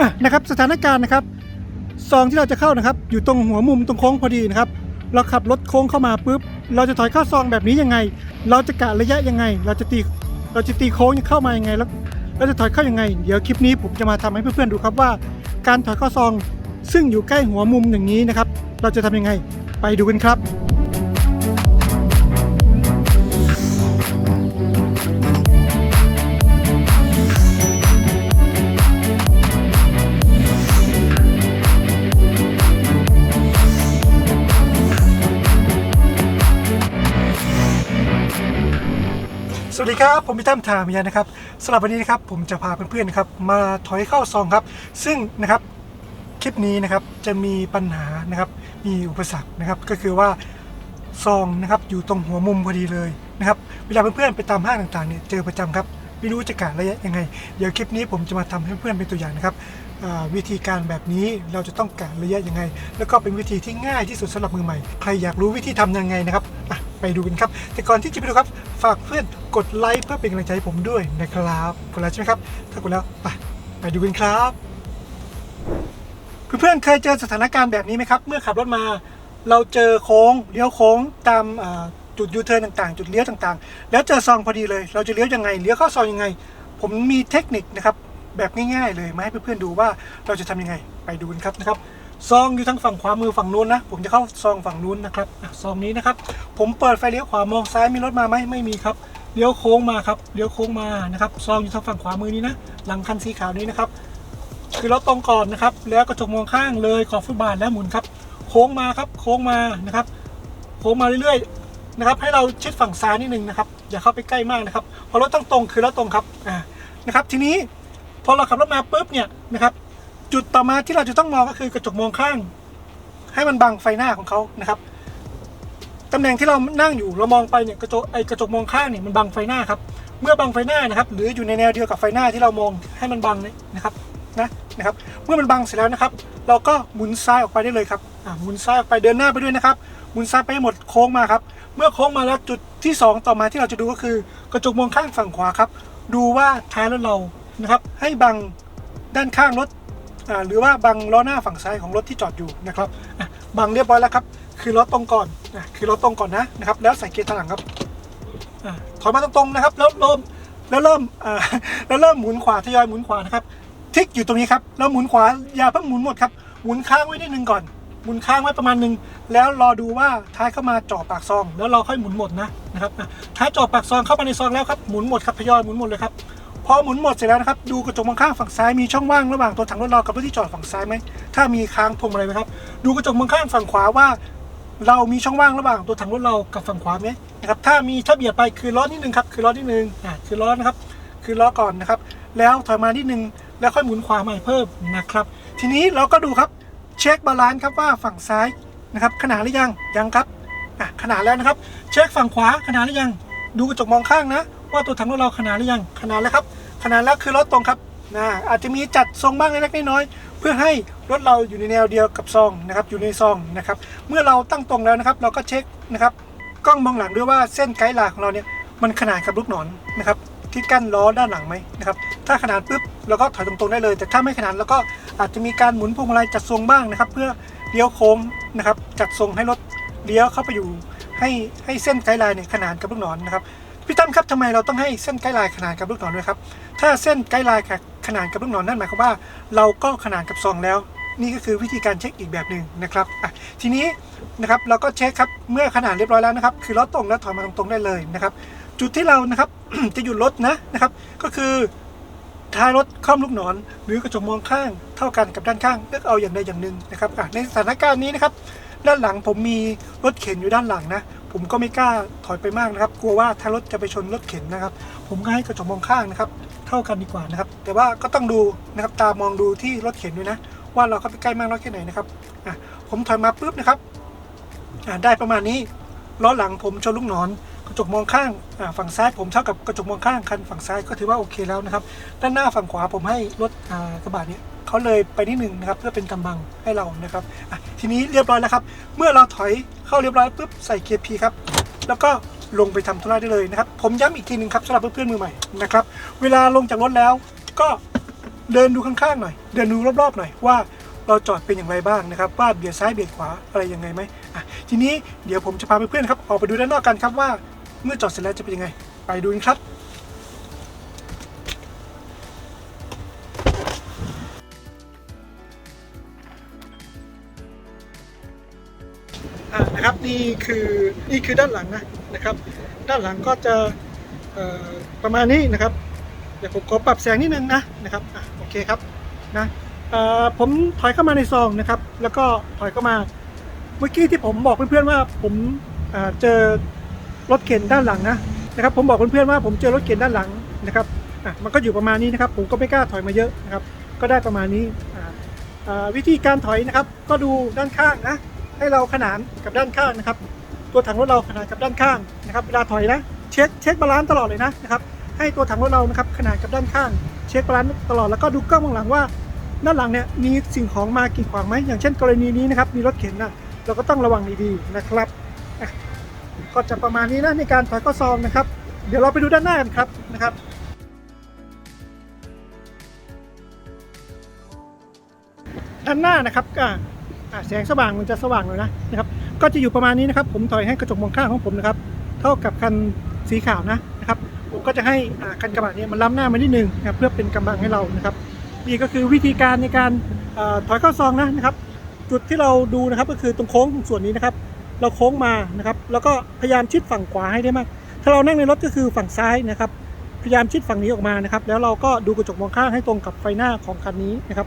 อะนะครับสถานการณ์นะครับซองที่เราจะเข้านะครับ อยู่ตรงหัวมุมตรงโค้งพอดีนะครับ เราขับรถโค้งเข้ามาปุ๊บเราจะถอยเข้าซองแบบนี้ยังไง เราจะกะระยะยังไง เราจะตีเราจะตีโค้งเข้ามายังไงแล้วเราจะถอยเข้ายังไง เดี๋ยวคลิปนี้ผมจะมาทำให้เพื่อนๆดูครับว่า การถอยเข้าซอง ซึ่งอยู่ใกล้หัวมุมอย่างนี้นะครับ เราจะทำยังไง ไปดูกันครับ สวัสดีครับผมพี่ตั้มทามิยานะครับสำหรับวันนี้นะครับผมจะพาเพื่อนๆนะครับมาถอยเข้าซองครับ ซึ่งนะครับคลิปนี้นะครับจะมีปัญหานะครับมีอุปสรรคนะครับก็คือว่าซองนะครับอยู่ตรงหัวมุมพอดีเลยนะครับเวลาเพื่อนๆไปตามห้างต่างๆเนี่ยเจอประจำครับไม่รู้จะกะระยะยังไง เดี๋ยวคลิปนี้ผมจะมาทำให้เพื่อนเป็นตัวอย่างนะครับวิธีการแบบนี้เราจะต้องกะระยะยังไง แล้วก็เป็นวิธีที่ง่ายที่สุดสำหรับมือใหม่ ใครอยากรู้วิธีทำยังไงนะครับ ไปดูกันครับ แต่ก่อนที่จะไปดูครับ ฝากเพื่อนกดไลค์เพื่อเป็นกำลังใจให้ผมด้วยนะครับกดแล้วใช่ไหมครับ ถ้ากดแล้วไปไปดูกันครับเพื่อนๆเคยเจอสถานการณ์แบบนี้ไหมครับ เมื่อขับรถมา เราเจอโค้งเลี้ยวโค้งตามจุดยูเทิร์นต่างๆ จุดเลี้ยวต่างๆ แล้วเจอซองพอดีเลย เราจะเลี้ยวยังไงเลี้ยวเข้าซองยังไง ผมมีเทคนิคนะครับแบบง่ายๆเลยมาให้เพื่อนๆดูว่าเราจะทำยังไงไปดูกันครับนะครับ ซองอยู่ทางฝั่งขวามือฝั่งนู้นนะ ผมจะเข้าซองฝั่งนู้นนะครับซองนี้นะครับ ผมเปิดไฟเลี้ยวขวามองซ้ายมีรถมาไหมไม่มีครับเลี้ยวโค้งมาครับเลี้ยวโค้งมานะครับซองอยู่ทางฝั่งขวามือนี้นะหลังคันสีขาวนี้นะครับคือราตรงก่อนนะครับ แล้วกระจกมองข้างเลยขอบฟุตบาทแล้วหมุนครับ โค้งมาครับ โค้งมานะครับ โค้งมาเรื่อยๆนะครับ ให้เราชิดฝั่งซ้ายนิดนึงนะครับอย่าเข้าไปใกล้มากนะครับพราะรถต้องตรงคือรถตรงครับอ่านะครับ ทีนี้พอเราขับรถมาปุ๊บเนี่ยนะครับ จุดต่อมาที่เราจะต้องมองก็คือกระจกมองข้าง ให้มันบังไฟหน้าของเขานะครับตำแหน่งที่เรานั่งอยู่เรามองไปเนี่ยกระจกไอกระจกมองข้างเนี่ยมันบังไฟหน้าครับ เมื่อบังไฟหน้านะครับ หรืออยู่ในแนวเดียวกับไฟหน้าที่เรามองให้มันบังนะครับนะนะครับ เมื่อมันบังเสร็จแล้วนะครับ เราก็หมุนซ้ายออกไปได้เลยครับหมุนซ้ายออกไปเดินหน้าไปด้วยนะครับหมุนซ้ายไปให้หมดโค้งมาครับ เมื่อโค้งมาแล้วจุดที่ 2 ต่อมาที่เราจะดูก็คือ กระจกมองข้างฝั่งขวาครับ ดูว่าท้ายรถเรานะครับ ให้บังด้านข้างรถ หรือว่าบังล้อหน้าฝั่งซ้ายของรถที่จอดอยู่นะครับบังเรียบร้อยแล้วครับ คือรถตรงก่อนอะคือรถตรงก่อนนะนะครับแล้วใส่เกียร์ถลังครับอถอยมาตรงๆนะครับ แล้วเริ่มแล้วเริ่มอ่าแล้วเริ่มหมุนขวาทยอยหมุนขวานะครับทิกอยู่ตรงนี้ครับแล้วหมุนขวาอย่าเพิ่งหมุนหมดครับหมุนค้างไว้นิดนึงก่อนหมุนค้างไว้ประมาณหนึงแล้วรอดูว่าท้ายเข้ามาจ่อปากซอง แล้วเราค่อยหมุนหมดนะนะครับท้ายจ่อปากซองเข้ามาในซองแล้วครับหมุนหมดครับทยอยหมุนหมดเลยครับ พอหมุนหมดเสร็จแล้วนะครับ ดูกระจกมองข้างฝั่งซ้ายมีช่องว่างระหว่างตัวถังรถเรากับรถที่จอดฝั่งซ้ายไหมถ้ามีค้างพวงมาลัยไหมครับ ดูกระจกมองข้างฝั่งขวาว่า เรามีช่องว่างระหว่างตัวถังรถเรากับฝั่งขวาไหมนะครับถ้ามีถ้าเบียดไปคือล้อนิดนึงครับคือล้อนิดนึงอ่าคือล้อนะครับ คือล้อก่อนนะครับ แล้วถอยมานิดนึงแล้วค่อยหมุนขวาใหม่เพิ่มนะครับ ทีนี้เราก็ดูครับเช็คบาลานซ์ครับว่าฝั่งซ้ายนะครับขนาดหรือยังยังครับอะขนาดแล้วนะครับ เช็คฝั่งขวาขนาดหรือยัง ดูกระจกมองข้างนะ ว่าตัวถังรถเราขนาดหรือยังขนาดแล้วครับ นาดแล้วคือรถตรงครับนะอาจจะมีจัดทรงบ้างเล็กๆน้อยๆเพื่อให้รถเราอยู่ในแนวเดียวกับซองนะครับอยู่ในซองนะครับเมื่อเราตั้งตรงแล้วนะครับเราก็เช็คนะครับกล้องมองหลังด้วยว่าเส้นไกด์ไลน์ของเราเนี่ยมันขนาดกับลูกหนอนนะครับที่กั้นล้อด้านหลังไหมนะครับถ้าขนาดปุ๊บเราก็ถอยตรงๆได้เลย แต่ถ้าไม่ขนาดเราก็อาจจะมีการหมุนพวงมาลัยจัดทรงบ้างนะครับ เพื่อเลี้ยวโค้งนะครับจัดทรงให้รถเลี้ยวเข้าไปอยู่ให้ให้เส้นไกด์ไลน์เนี่ยขนานกับลูกหนอนนะครับ พี่ตั้มครับทำไมเราต้องให้เส้นไกด์ไลน์ขนานกับลูกหนอนด้วยครับ ถ้าเส้นไกด์ไลน์ขนานกับลูกหนอนนั่นหมายความว่า เราก็ขนานกับซองแล้ว นี่ก็คือวิธีการเช็คอีกแบบหนึ่งนะครับทีนี้นะครับเราก็เช็คครับเมื่อขนาดเรียบร้อยแล้วนะครับ คือล้อตรงแล้วถอยมาตรงๆได้เลยนะครับ จุดที่เรานะครับจะหยุดรถนะนะครับ ก็คือท้ายรถคล่อมลูกหนอน หรือกระจกมองข้างเท่ากันกับด้านข้างเลือกเอาอย่างใดอย่างหนึ่งนะครับในสถานการณ์นี้นะครับด้านหลังผมมีรถเข็นอยู่ด้านหลังนะ ผมก็ไม่กล้าถอยไปมากนะครับ กลัวว่าถ้ารถจะไปชนรถเข็นนะครับ ผมก็ให้กระจกมองข้างนะครับ เท่ากันดีกว่านะครับ แต่ว่าก็ต้องดูนะครับตามองดูที่รถเข็นด้วยนะ ว่าเราเข้าไปใกล้มากน้อยแค่ไหนนะครับอะผมถอยมาปุ๊บนะครับอะได้ประมาณนี้ล้อหลังผมชนลูกหนอนกระจกมองข้างอ่าฝั่งซ้ายผมเท่ากับกระจกมองข้างคันฝั่งซ้ายก็ถือว่าโอเคแล้วนะครับ ด้านหน้าฝั่งขวาผมให้รถอ่ากระบะเนี่ย เขาเลยไปนิดหนึ่งนะครับเพื่อเป็นกำบังให้เรานะครับทีนี้เรียบร้อยแล้วครับ เมื่อเราถอยเข้าเรียบร้อยปุ๊บใส่เกียร์พีครับแล้วก็ลงไปทำธุระได้เลยนะครับ ผมย้ำอีกทีหนึ่งครับสำหรับเพื่อนๆมือใหม่นะครับ เวลาลงจากรถแล้วก็เดินดูข้างๆหน่อย เดินดูรอบๆหน่อยว่าเราจอดเป็นอย่างไรบ้างนะครับ ว่าเบียดซ้ายเบียดขวาอะไรยังไงไหมอะทีนี้เดี๋ยวผมจะพาเพื่อนๆครับออกไปดูด้านนอกกันครับว่า เมื่อจอดเสร็จแล้วจะเป็นยังไง ไปดูกันครับ นี่คือนี่คือด้านหลังนะนะครับ ด้านหลังก็จะประมาณนี้นะครับ เดี๋ยวผมขอปรับแสงนิดนึงนะนะครับอโอเคครับนะผมถอยเข้ามาในซองนะครับ แล้วก็ถอยเข้ามาเมื่อกี้ที่ผมบอกเพื่อนๆว่าผมเเจอรถเข็นด้านหลังนะนะครับ ผมบอกเพื่อนๆว่าผมเจอรถเข็นด้านหลังนะครับมันก็อยู่ประมาณนี้นะครับ ผมก็ไม่กล้าถอยมาเยอะนะครับ ก็ได้ประมาณนี้วิธีการถอยนะครับ ก็ดูด้านข้างนะ ให้เราขนานกับด้านข้างนะครับ ตัวถังรถเราขนานกับด้านข้างนะครับเวลาถอยนะเช็คเช็คบาลานซ์ตลอดเลยนะนะครับให้ตัวถังรถเรานะครับขนานกับด้านข้าง เช็คบาลานซ์ตลอดแล้วก็ดูกล้องข้างหลังว่าด้านหลังเนี่ยมีสิ่งของมากีดขวางไหมอย่างเช่น กรณีนี้นะครับมีรถเข็นนะเราก็ต้องระวังดีๆนะครับอะก็จะประมาณนี้นะในการถอยข้อซองนะครับ เดี๋ยวเราไปดูด้านหน้ากันครับนะครับด้านหน้านะครับอ่าอ่า แสงสว่างมันจะสว่างหน่อยนะนะครับก็จะอยู่ประมาณนี้นะครับ ผมถอยให้กระจกมองข้างของผมนะครับเท่ากับคันสีขาวนะนะครับผมก็จะให้คันกระบะนี้มันล้ำหน้ามานิดนึงนะเพื่อเป็นกำบังให้เรานะครับนี่ก็คือวิธีการในการอถอยเข้าซองนะนะครับ จุดที่เราดูนะครับก็คือตรงโค้งส่วนนี้นะครับ เราโค้งมานะครับแล้วก็พยายามชิดฝั่งขวาให้ได้มากถ้าเรานั่งในรถก็คือฝั่งซ้ายนะครับพยายามชิดฝั่งนี้ออกมานะครับ แล้วเราก็ดูกระจกมองข้างให้ตรงกับไฟหน้าของคันนี้นะครับ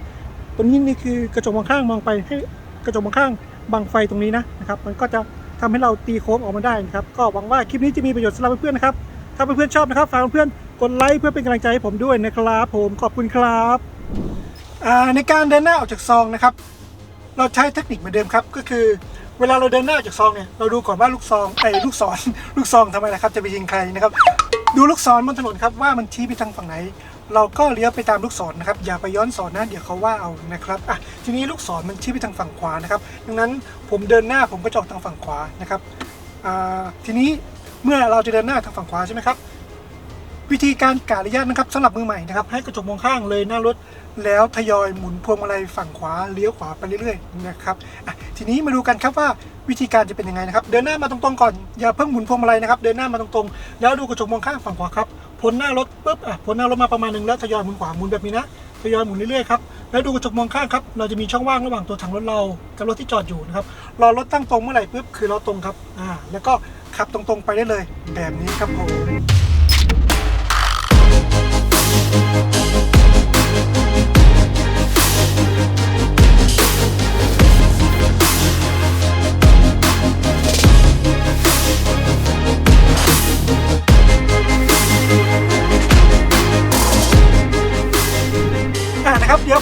ตรงนี้นี่คือกระจกมองข้างมองไปให้ กระจกมองข้างบังไฟตรงนี้นะนะครับมันก็จะทำให้เราตีโค้งออกมาได้นะครับก็หวังว่าคลิปนี้จะมีประโยชน์สำหรับเพื่อนๆนะครับถ้าเพื่อนๆชอบนะครับฝากเพื่อนๆกดไลค์เพื่อเป็นกำลังใจให้ผมด้วยนะครับ ผมขอบคุณครับในการเดินหน้าออกจากซองนะครับ เราใช้เทคนิคเหมือนเดิมครับก็คือเวลาเราเดินหน้าออกจากซองเนี่ยเราดูก่อนว่าลูกซองไอ้ลูกศรลูกซองทำไมนะครับจะไปยิงใครนะครับ ดูลูกศรบนถนนครับว่ามันชี้ไปทางฝั่งไหน เราก็เลี้ยวไปตามลูกศรนะครับอย่าไปย้อนสอนนะเดี๋ยวเขาว่าเอานะครับอะทีนี้ลูกศรมันชี้ไปทางฝั่งขวานะครับดังนั้นผมเดินหน้าผมก็จะออกทางฝั่งขวานะครับอ่าทีนี้เมื่อเราจะเดินหน้าทางฝั่งขวาใช่ไหมครับวิธีการกะระยะนะครับสำหรับมือใหม่นะครับให้กระจกมองข้างเลยหน้ารถแล้วทยอยหมุนพวงมาลัยฝั่งขวาเลี้ยวขวาไปเรื่อยๆนะครับอะทีนี้มาดูกันครับว่าวิธีการจะเป็นยังไงนะครับ เดินหน้ามาตรงๆก่อนอย่าเพิ่งหมุนพวงมาลัยนะครับ เดินหน้ามาตรงๆ แล้วดูกระจกมองข้างฝั่งขวาครับ พ้นหน้ารถปุ๊บอะพ้นหน้ารถมาประมาณหนึ่งแล้วทยอยหมุนขวาหมุนแบบนี้นะทยอยหมุนเรื่อยๆครับแล้วดูกระจกมองข้างครับเราจะมีช่องว่างระหว่างตัวถังรถเรากับรถที่จอดอยู่นะครับรอรถตั้งตรงเมื่อไหร่ปุ๊บคือเราตรงครับอ่าแล้วก็ขับตรงๆไปได้เลย แบบนี้ครับผม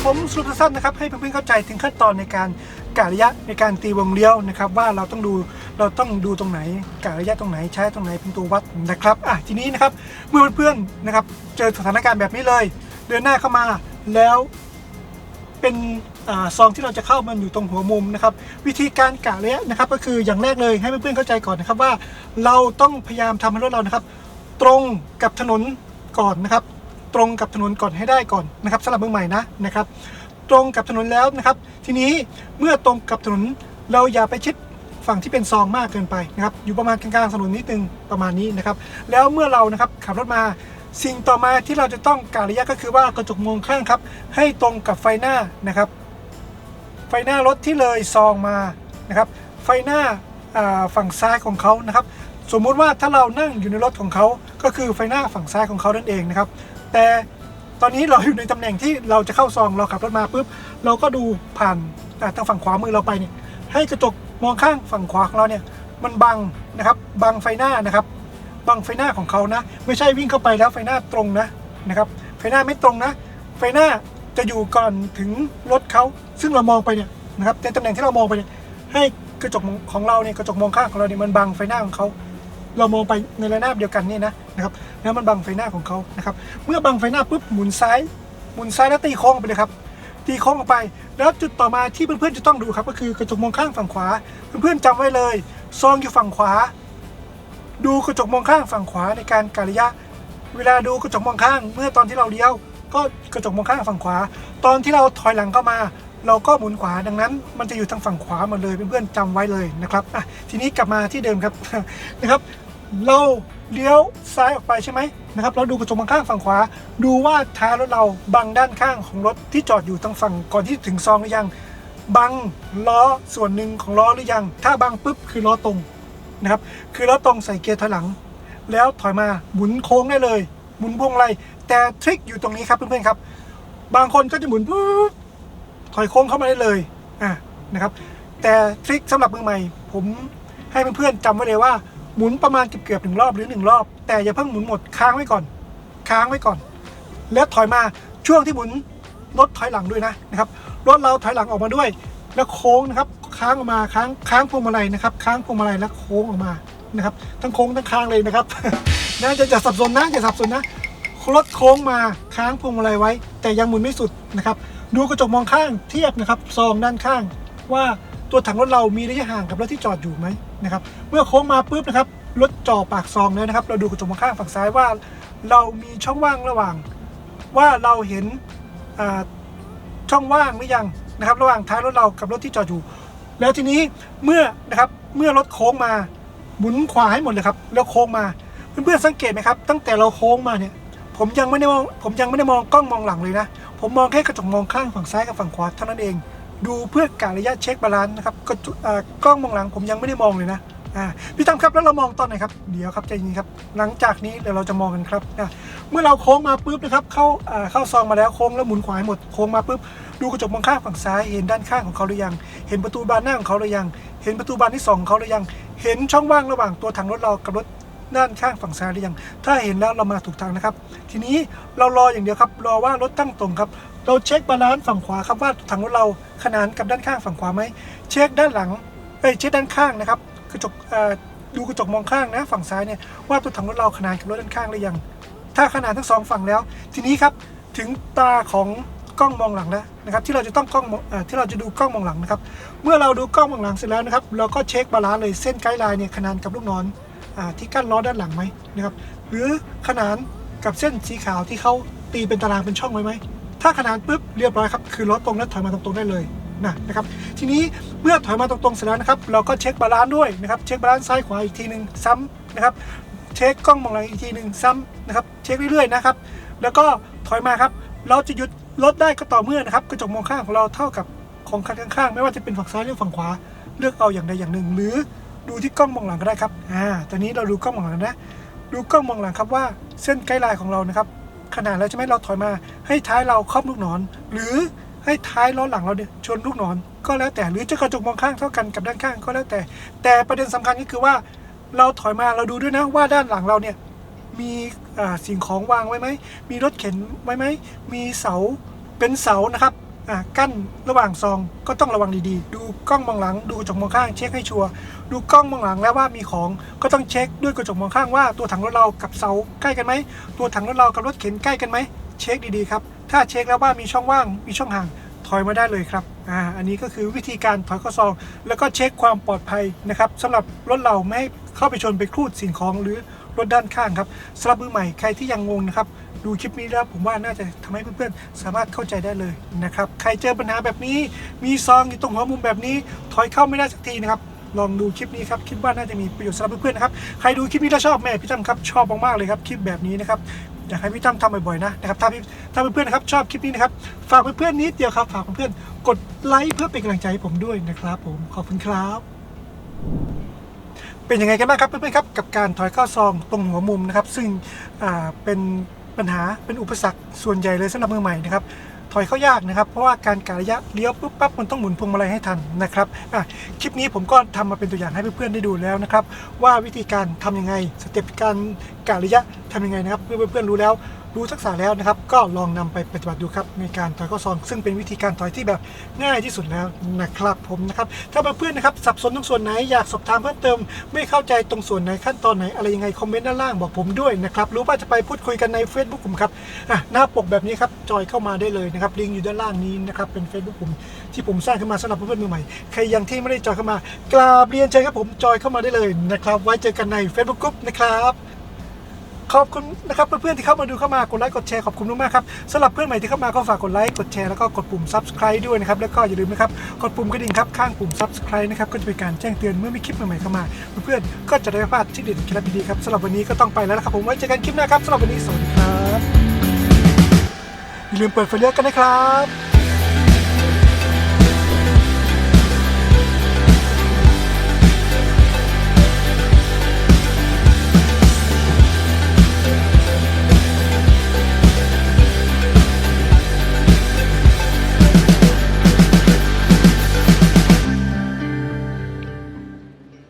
ผมสรุปสั้นๆนะครับให้เพื่อนๆเข้าใจถึงขั้นตอนในการกะระยะในการตีวงเลี้ยวนะครับว่าเราต้องดูเราต้องดูตรงไหนกะระยะตรงไหนใช้ตรงไหนเป็นตัววัดนะครับอะทีนี้นะครับเมื่อเพื่อนๆนะครับเจอสถานการณ์แบบนี้เลย เดินหน้าเข้ามาแล้วเป็นอซองที่เราจะเข้ามันอยู่ตรงหัวมุมนะครับวิธีการกะระยะนะครับก็คืออย่างแรกเลยให้เพื่อนๆเข้าใจก่อนนะครับว่า เราต้องพยายามทำให้รถเรานะครับ ตรงกับถนนก่อนนะครับ ตรงกับถนนก่อนให้ได้ก่อนนะครับสำหรับมือใหม่นะนะครับ ตรงกับถนนแล้วนะครับ ทีนี้เมื่อตรงกับถนนเราอย่าไปชิดฝั่งที่เป็นซองมากเกินไปนะครับอยู่ประมาณกลางๆถนนนิดนึงประมาณนี้นะครับ แล้วเมื่อเรานะครับขับรถมาสิ่งต่อมาที่เราจะต้องการระยะก็คือว่ากระจกมองข้างครับ ให้ตรงกับไฟหน้านะครับ ไฟหน้ารถที่เลยซองมานะครับ ไฟหน้าอ่าฝั่งซ้ายของเขานะครับ สมมุติว่าถ้าเรานั่งอยู่ในรถของเขาก็คือไฟหน้าฝั่งซ้ายของเขานั่นเองนะครับ แต่ตอนนี้เราอยู่ในตำแหน่งที่เราจะเข้าซองเราขับรถมาปุ๊บเราก็ดูผ่านอ่ทางฝั่งขวามือเราไปเนี่ยให้กระจกมองข้างฝั่งขวาของเราเนี่ยมันบังนะครับบังไฟหน้านะครับบังไฟหน้าของเขานะ ไม่ใช่วิ่งเข้าไปแล้วไฟหน้าตรงนะนะครับไฟหน้าไม่ตรงนะ ไฟหน้าจะอยู่ก่อนถึงรถเขาซึ่งเรามองไปเนี่ยนะครับในตำแหน่งที่เรามองไปเนี่ยให้กระจกของเราเนี่ยกระจกมองข้างของเราเนี่ยมันบังไฟหน้าของเขา เรามองไปในระนาบเดียวกันเนี่ยนะนะครับแล้วมันบังไฟหน้าของเขานะครับ เมื่อบังไฟหน้าปุ๊บหมุนซ้ายหมุนซ้ายแล้วตีโค้งไปเลยครับตีโค้งออกไป แล้วจุดต่อมาที่เพื่อนๆจะต้องดูครับ ก็คือกระจกมองข้างฝั่งขวา เพื่อนๆจำไว้เลยซองอยู่ฝั่งขวา ดูกระจกมองข้างฝั่งขวาในการกะระยะ เวลาดูกระจกมองข้าง เมื่อตอนที่เราเลี้ยว ก็กระจกมองข้างฝั่งขวา ตอนที่เราถอยหลังเข้ามา เราก็หมุนขวาดังนั้น มันจะอยู่ทางฝั่งขวาหมดเลยเพื่อนๆจำไว้เลยนะครับอะทีนี้กลับมาที่เดิมครับนะครับ เราเลี้ยวซ้ายออกไปใช่ไหมนะครับเราดูกระจกมองข้างฝั่งขวา ดูว่าท้ายรถเราบังด้านข้างของรถที่จอดอยู่ทางฝั่งก่อนที่ถึงซองหรือยัง บังล้อส่วนหนึ่งของล้อหรือยัง ถ้าบังปุ๊บคือล้อตรงนะครับคือล้อตรงใส่เกียร์ถอยหลัง แล้วถอยมาหมุนโค้งได้เลย หมุนพวงมาลัยแต่ทริคอยู่ตรงนี้ครับเพื่อนๆครับ บางคนก็จะหมุนปุ๊บถอยโค้งเข้ามาได้เลยอะนะครับแต่ทริคสำหรับมือใหม่ ผมให้เพื่อนๆจำไว้เลยว่า หมุนประมาณเกือบๆหนึ่งรอบหรือหนึ่งรอบ แต่อย่าเพิ่งหมุนหมดค้างไว้ก่อน ค้างไว้ก่อน แล้วถอยมาช่วงที่หมุนรถถอยหลังด้วยนะนะครับรถเราถอยหลังออกมาด้วย แล้วโค้งนะครับค้างออกมาค้างค้างพวงมาลัยนะครับ ค้างพวงมาลัยแล้วโค้งออกมานะครับ ทั้งโค้งทั้งค้างเลยนะครับนะจะจะสับสนนะอย่าสับสนนะรถโค้งมาค้างพวงมาลัยไว้ แต่ยังหมุนไม่สุดนะครับ ดูกระจกมองข้างเทียบนะครับซองด้านข้าง ว่าตัวถังรถเรามีระยะห่างกับรถที่จอดอยู่ไหม นะครับเมื่อโค้งมาปุ๊บนะครับรถจ่อปากซองแล้วนะครับ เราดูกระจกมองข้างฝั่งซ้ายว่า เรามีช่องว่างระหว่าง ว่าเราเห็นช่องว่างหรือยังนะครับ ระหว่างท้ายรถเรากับรถที่จอดอยู่ แล้วทีนี้เมื่อนะครับเมื่อรถโค้งมาหมุนขวาให้หมดเลยครับแล้วโค้งมาเพื่อนๆสังเกตไหมครับตั้งแต่เราโค้งมาเนี่ยผมยังไม่ได้มองผมยังไม่ได้มองกล้องมองหลังเลยนะ ผมมองแค่กระจกมองข้างฝั่งซ้ายกับฝั่งขวาเท่านั้นเอง ดูเพื่อกะระยะเช็คบาลานซ์นะครับกระจกล้องมองหลังผมยังไม่ได้มองเลยนะพี่ตั้มครับแล้วเรามองตอนไหนครับเดี๋ยวครับใจเย็นครับหลังจากนี้เดี๋ยวเราจะมองกันครับอะเมื่อเราโค้งมาปุ๊บนะครับเข้าเข้าซองมาแล้วโค้งแล้วหมุนขวาหมดโค้งมาปุ๊บดูกระจกมองข้างฝั่งซ้ายเห็นด้านข้างของเขาหรือยัง เห็นประตูบานหน้าของเขาหรือยัง เห็นประตูบานที่สองของเขาหรือยัง เห็นช่องว่างระหว่างตัวถังรถเรากับรถด้านข้างฝั่งซ้ายหรือยัง ถ้าเห็นแล้วเรามาถูกทางนะครับ ทีนี้เรารออย่างเดียวครับ รอว่ารถตั้งตรงครับ เราเช็คบาลานซ์ฝั่งขวาครับว่าถังรถเราขนานกับด้านข้างฝั่งขวาไหมเช็คด้านหลังเอ้ยเช็คด้านข้างนะครับกระจกดูกระจกมองข้างนะฝั่งซ้ายเนี่ยว่าตัวถังรถเราขนานกับรถด้านข้างหรือยัง ถ้าขนาดทั้งสองฝั่งแล้ว ทีนี้ครับถึงตาของกล้องมองหลังแล้วนะครับที่เราจะต้องกล้องอที่เราจะดูกล้องมองหลังนะครับเมื่อเราดูกล้องมองหลังเสร็จแล้วนะครับเราก็เช็คบาลานซ์เลยเส้นไกด์ไลน์เนี่ยขนานกับลูกศรอ่าที่กั้นล้อด้านหลังไหมนะครับหรือขนานกับเส้นสีขาวที่เขาตีเป็นตารางเป็นช่องไว้ไหม ถ้าขนานปุ๊บเรียบร้อยครับคือล้อตรงแล้วถอยมาตรงๆได้เลยนะนะครับทีนี้เมื่อถอยมาตรงๆเสร็จแล้วนะครับ เราก็เช็คบาลานซ์ด้วยนะครับเช็คบาลานซ์ซ้ายขวาอีกทีหนึ่งซ้ำนะครับเช็คกล้องมองหลังอีกทีหนึ่งซ้ำนะครับเช็คเรื่อยๆนะครับ แล้วก็ถอยมาครับ เราจะหยุดรถได้ก็ต่อเมื่อนะครับกระจกมองข้างของเราเท่ากับของคันข้างๆ ไม่ว่าจะเป็นฝั่งซ้ายหรือฝั่งขวา เลือกเอาอย่างใดอย่างหนึ่ง หรือดูที่กล้องมองหลังก็ได้ครับอ่าตอนนี้เราดูกล้องมองหลังนะดูกล้องมองหลังครับว่าเส้นไกด์ไลน์ของเรานะครับ ขนาดแล้วใช่ไหมเราถอยมาให้ท้ายเราครอบลูกนอน หรือให้ท้ายล้อหลังเราเนี่ยชนลูกนอน ก็แล้วแต่หรือจะกระจกมองข้างเท่ากันกับด้านข้างก็แล้วแต่ แต่ประเด็นสำคัญก็คือว่าเราถอยมาเราดูด้วยนะว่าด้านหลังเราเนี่ยมีสิ่งของวางไว้ไหมมีรถเข็นไว้ไหมมีเสาเป็นเสานะครับ กั้นระหว่างซองก็ต้องระวังดีๆ ดูกล้องมองหลัง ดูกระจกมองข้างเช็คให้ชัวร์ดูกล้องมองหลังแล้วว่ามีของก็ต้องเช็คด้วยกระจกมองข้างว่าตัวถังรถเรากับเสาใกล้กันไหมตัวถังรถเรากับรถเข็นใกล้กันไหมเช็คดีๆครับถ้าเช็คแล้วว่ามีช่องว่างมีช่องห่างถอยมาได้เลยครับ อ่า อันนี้ก็คือวิธีการถอยข้าซอง แล้วก็เช็คความปลอดภัยนะครับสำหรับรถเราไม่ให้เข้าไปชนไปครูดสิ่งของหรือ รถด้านข้างครับสำหรับมือใหม่ใครที่ยังงงนะครับดูคลิปนี้แล้วผมว่าน่าจะทำให้เพื่อนๆ สามารถเข้าใจได้เลยนะครับใครเจอปัญหาแบบนี้มีซองอยู่ตรงหัวมุมแบบนี้ ถอยเข้าไม่ได้สักทีนะครับลองดูคลิปนี้ครับคิดว่าน่าจะมีประโยชน์สำหรับเพื่อนๆนะครับใครดูคลิปนี้แล้วชอบแม่พี่ตั้มครับชอบมากๆเลยครับคลิปแบบนี้นะครับอยากให้พี่ตั้มทำบ่อยๆนะนะครับถ้าพี่ถ้าเพื่อนๆนะครับชอบคลิปนี้นะครับฝากเพื่อนๆนิดเดียวครับฝากเพื่อนๆกดไลค์เพื่อเป็นกำลังใจให้ผมด้วยนะครับ ผมขอบคุณครับ เป็นยังไงกันบ้างครับเพื่อนๆครับกับการถอยเข้าซองตรงหัวมุมนะครับ ซึ่งเป็นปัญหาเป็นอุปสรรคส่วนใหญ่เลยสำหรับมือใหม่นะครับถอยเข้ายากนะครับ เพราะว่าการกะระยะเลี้ยวปุ๊บปั๊บมันต้องหมุนพวงมาลัยให้ทันนะครับคลิปนี้ผมก็ทำมาเป็นตัวอย่างให้เพื่อนๆได้ดูแล้วนะครับ ว่าวิธีการทำยังไงสเต็ปการกะระยะทำยังไงนะครับเพื่อเพื่อนๆรู้แล้ว รู้ทักษะแล้วนะครับ ก็ลองนำไปปฏิบัติดูครับในการถอยข้าซอง ซึ่งเป็นวิธีการถอยที่แบบง่ายที่สุดแล้วนะครับผมนะครับถ้าเพื่อนๆนะครับสับสนตรงส่วนไหนอยากสอบถามเพิ่มเติม ไม่เข้าใจตรงส่วนไหนขั้นตอนไหนอะไรยังไงคอมเมนต์ด้านล่างบอกผมด้วยนะครับหรู้ว่าจะไปพูดคุยกันใน Facebook ผมครับอะหน้าปกแบบนี้ครับจอยเข้ามาได้เลยนะครับลิงก์อยู่ด้านล่างนี้นะครับเป็น Facebook ผมที่ผมสร้างขึ้นมาสำหรับเพื่อนๆมือใหม่ใครยังที่ไม่ได้จอยเข้ามากราบเรียนเชิญครับผมจอยเข้ามาได้เลยนะครับ ไว้เจอกันใน Facebook Group นะครับ ขอบคุณนะครับเพื่อนๆที่เข้ามาดูเข้ามากดไลค์กดแชร์ขอบคุณมากๆครับสำหรับเพื่อนใหม่ที่เข้ามาก็ฝากกดไลค์กดแชร์แล้วก็กดปุ่ม subscribe ด้วยนะครับแล้วก็อย่าลืมนะครับกดปุ่มกระดิ่งครับข้างปุ่ม subscribe นะครับก็จะเป็นการแจ้งเตือนเมื่อมีคลิปใหม่ๆเข้ามา เพื่อนๆก็จะได้ไม่พลาดที่เด็ดเคล็ดดีๆครับสำหรับวันนี้ก็ต้องไปแล้วนะครับผมไว้เจอกันคลิปหน้าครับสำหรับวันนี้สวัสดีครับอย่าลืมเปิดไฟเลี้ยวกันนะครับ